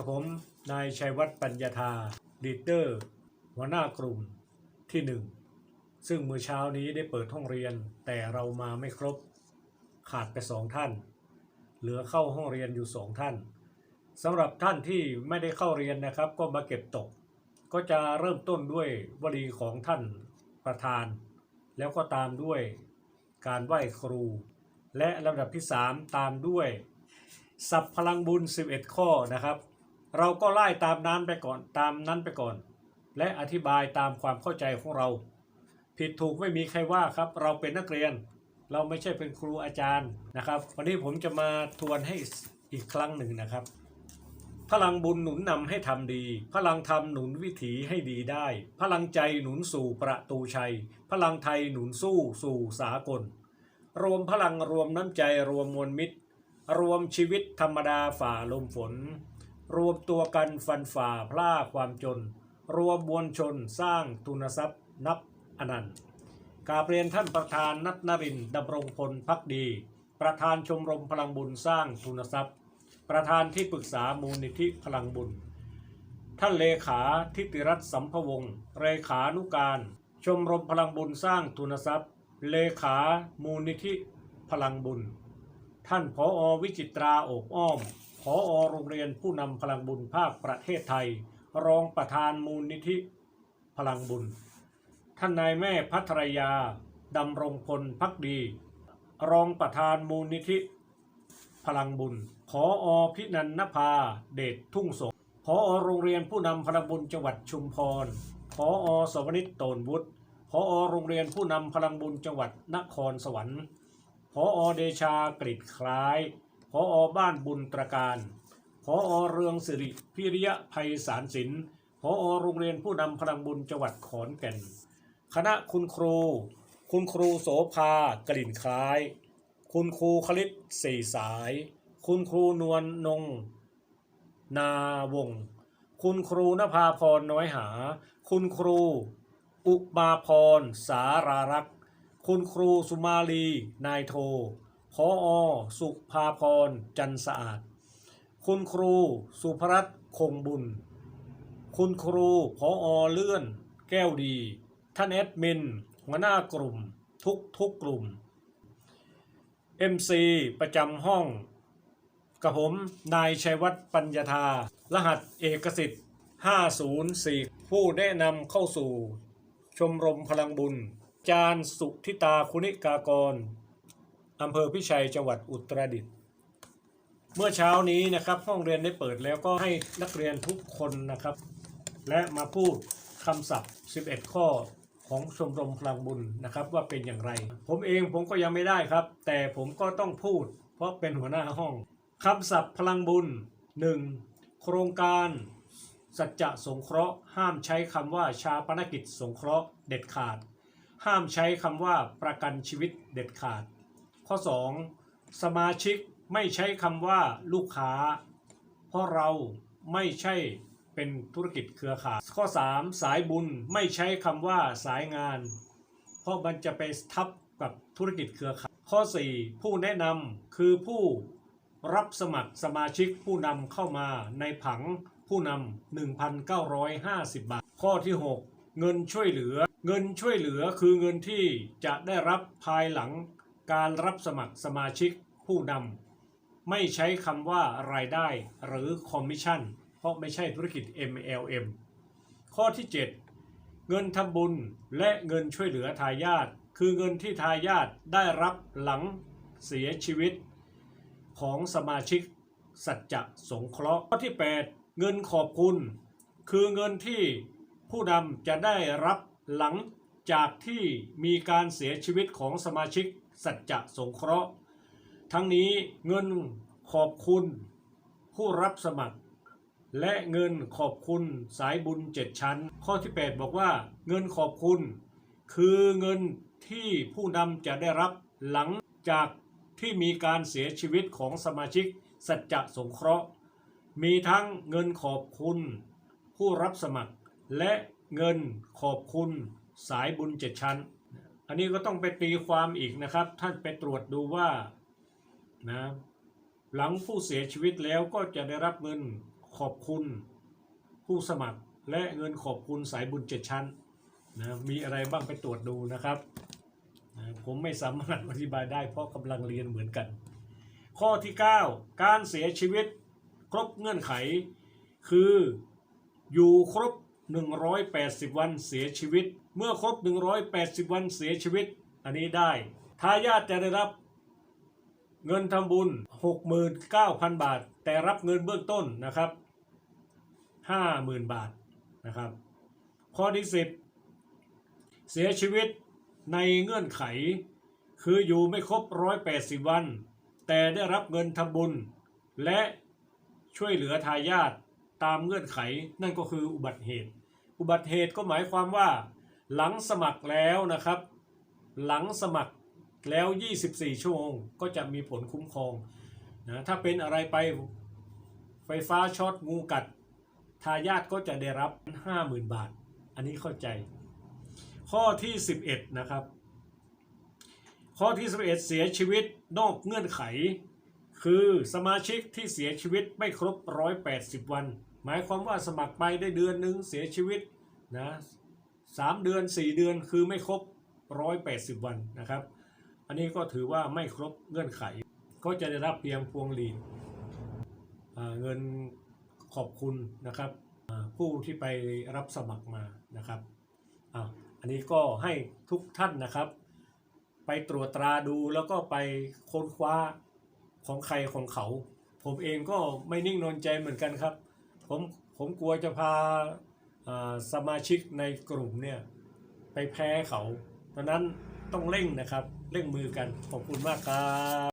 กับผม นายชัยวัฒน์ปัญญาธาลีเดอร์ หัวหน้ากลุ่มที่หนึ่งซึ่งเมื่อเช้านี้ได้เปิดห้องเรียนแต่เรามาไม่ครบ ขาดไปสองท่าน เหลือเข้าห้องเรียนอยู่สองท่านสำหรับท่านที่ไม่ได้เข้าเรียนนะครับ ก็มาเก็บตก ก็จะเริ่มต้นด้วยวลีของท่านประธาน แล้วก็ตามด้วยการไหว้ครู และลำดับที่ 3 ตามด้วย สับพลังบุญ 11 ข้อนะครับ เราก็ไล่ตามนั้นไปก่อนตามนั้นไปก่อน และอธิบายตามความเข้าใจของเรา ผิดถูกไม่มีใครว่าครับ เราเป็นนักเรียน เราไม่ใช่เป็นครูอาจารย์นะครับ วันนี้ผมจะมาทวนให้อีกครั้งหนึ่งนะครับ พลังบุญหนุนนำให้ทำดี พลังธรรมหนุนวิถีให้ดีได้ พลังใจหนุนสู่ประตูชัย พลังไทยหนุนสู้สู่สากล รวมพลังรวมน้ำใจรวมมวลมิตร รวมชีวิตธรรมดาฝ่าลมฝน รวมตัวกันฟันฝ่าพล่าความจน รวมมวลชนสร้างทุนทรัพย์นับอนันต์กาเรียนท่านประธานนัทนรินดำรงพลพักดี ประธานชมรมพลังบุญสร้างทุนทรัพย์ ประธานที่ปรึกษามูลนิธิพลังบุญ ท่านเลขาทิติรัตน์สัมภวงศ์เลขานุการ ชมรมพลังบุญสร้างทุนทรัพย์ เลขามูลนิธิพลังบุญ ท่านผออวิจิตราโอบอ้อม ผออโรงเรียนผู้นำพลังบุญภาคประเทศไทย รองประธานมูลนิธิพลังบุญ ท่านนายแม่พัทรยาดำรงพลพักดี รองประธานมูลนิธิ พลังบุญผออพินันนภาเดชทุ่งสงผอโรงเรียนผู้นำพลังบุญจังหวัดชุมพรผอสวนิตโตนวุฒิผอโรงเรียนผู้นำพลังบุญจังหวัดนครสวรรค์ผอเดชากริดคล้าย ผออบ้านบุญตรการผออเรืองสิริพิริยะภัยสารสินผออโรงเรียนผู้นำพลังบุญจังหวัดขอนแก่น คณะคุณครู คุณครูโสภากลิ่นคล้าย คุณครูคลิตสี่สาย คุณครูนวลนง นาวง คุณครูนภาพรน้อยหา คุณครู อุมาพรสารารักษ์ คุณครูสุมาลีนายโท พออสุภาพร จันสะอาด คุณครูสุภรัตน์คงบุญ คุณครูพออเลื่อน แก้วดี ท่านแอดมิน หัวหน้ากลุ่ม ทุกทุกกลุ่ม MC ประจำห้อง กับผม นายชัยวัฒน์ปัญญาธา รหัสเอกสิทธิ์ 504 ผู้แนะนำเข้าสู่ ชมรมพลังบุญ จารสุทิตาคุณิกากร อำเภอพิชัยจังหวัดอุตรดิตถ์เมื่อเช้านี้นะครับห้องเรียนได้เปิดแล้วก็ให้นักเรียนทุกคนนะครับ และมาพูดคำศัพท์ 11 ข้อของชมรมพลังบุญนะครับว่าเป็นอย่างไร ผมเองผมก็ยังไม่ได้ครับ แต่ผมก็ต้องพูด เพราะเป็นหัวหน้าห้องคำศัพท์พลังบุญ 1. โครงการ สัจจะสงเคราะห์ ห้ามใช้คำว่าชาปนกิจสงเคราะห์เด็ดขาด ห้ามใช้คำว่าประกันชีวิตเด็ดขาด ข้อ 2. สมาชิกไม่ใช้คำว่าลูกค้า เพราะเราไม่ใช่เป็นธุรกิจเครือข่าย ข้อ 3 สายบุญไม่ใช้คำว่าสายงาน เพราะมันจะไปทับกับธุรกิจเครือข่าย ข้อ 4 ผู้แนะนำคือผู้รับสมัครสมาชิกผู้นำเข้ามาในผังผู้นำ1,950 บาท ข้อที่ 6 เงินช่วยเหลือ เงินช่วยเหลือคือเงินที่จะได้รับภายหลัง การรับสมัครสมาชิกผู้นำไม่ใช้คำว่ารายได้หรือคอมมิชชั่น เพราะไม่ใช่ธุรกิจ MLM ข้อที่ 7 เงินทำบุญและเงินช่วยเหลือทายาทคือเงินที่ทายาทได้รับหลังเสียชีวิต ของสมาชิก สัจจะสงเคราะห์ข้อที่ 8 เงินขอบคุณ คือเงินที่ผู้นำจะได้รับหลังจากที่มีการเสียชีวิตของสมาชิก สัจจะสงเคราะห์ ทั้งนี้เงินขอบคุณผู้รับสมัคร และเงินขอบคุณสายบุญเจ็ดชั้น ข้อที่ 8 บอกว่าเงินขอบคุณ คือเงินที่ผู้นำจะได้รับหลังจากที่มีการเสียชีวิตของสมาชิกสัจจะสงเคราะห์ มีทั้งเงินขอบคุณ ผู้รับสมัคร และเงินขอบคุณสายบุญเจ็ดชั้น อันนี้ก็ต้องไปตีความอีกนะครับ ท่านไปตรวจดูว่านะหลังผู้เสียชีวิตแล้วก็จะได้รับเงินขขอบคุณผู้สมัครและเงินขอบคุณสายบุญเจ็ดชั้นนะมีอะไรบ้างไปตรวจดูนะครับนะผมไม่สามารถอธิบายได้เพราะกำลังเรียนเหมือนกัน ข้อที่ 9 การเสียชีวิตครบเงื่อนไข คืออยู่ครบ 180 วันเสียชีวิต เมื่อครบ 180 วันเสียชีวิต อันนี้ได้ทายาทจะได้รับเงินทำบุญ 69,000 บาท แต่รับเงินเบื้องต้นนะครับ 50,000 บาทนะครับ ข้อที่ 10 เสียชีวิตในเงื่อนไข คืออยู่ไม่ครบ 180 วัน แต่ได้รับเงินทำบุญ และช่วยเหลือทายาทตามเงื่อนไขนั่นก็คืออุบัติเหตุ อุบัติเหตุก็หมายความว่า หลังสมัครแล้วนะครับ หลังสมัครแล้ว 24 ชั่วโมงก็จะมีผลคุ้มครองนะถ้าเป็นอะไรไปไฟฟ้าช็อตงูกัด ทายาทก็จะได้รับ 50,000 บาท อันนี้เข้าใจ ข้อที่ 11 นะครับ ข้อที่ 11 เสียชีวิตนอกเงื่อนไข คือสมาชิกที่เสียชีวิตไม่ครบ 180 วัน หมายความว่าสมัครไปได้เดือนหนึ่งเสียชีวิตนะสามเดือน 4 เดือนคือไม่ครบ 180 วันนะครับ อันนี้ก็ถือว่าไม่ครบเงื่อนไข ก็จะได้รับเพียงพวงหลีดเงินขอบคุณนะครับผู้ที่ไปรับสมัครมานะครับออันนี้ก็ให้ทุกท่านนะครับ ไปตรวจตราดูแล้วก็ไปค้นคว้าของใครของเขา ผมเองก็ไม่นิ่งนอนใจเหมือนกันครับ ผมผมกลัวจะพาสมาชิกในกลุ่มเนี่ยไปแพ้เขาดังนั้นต้องเร่งนะครับ เร่งมือกัน ขอบคุณมากครับ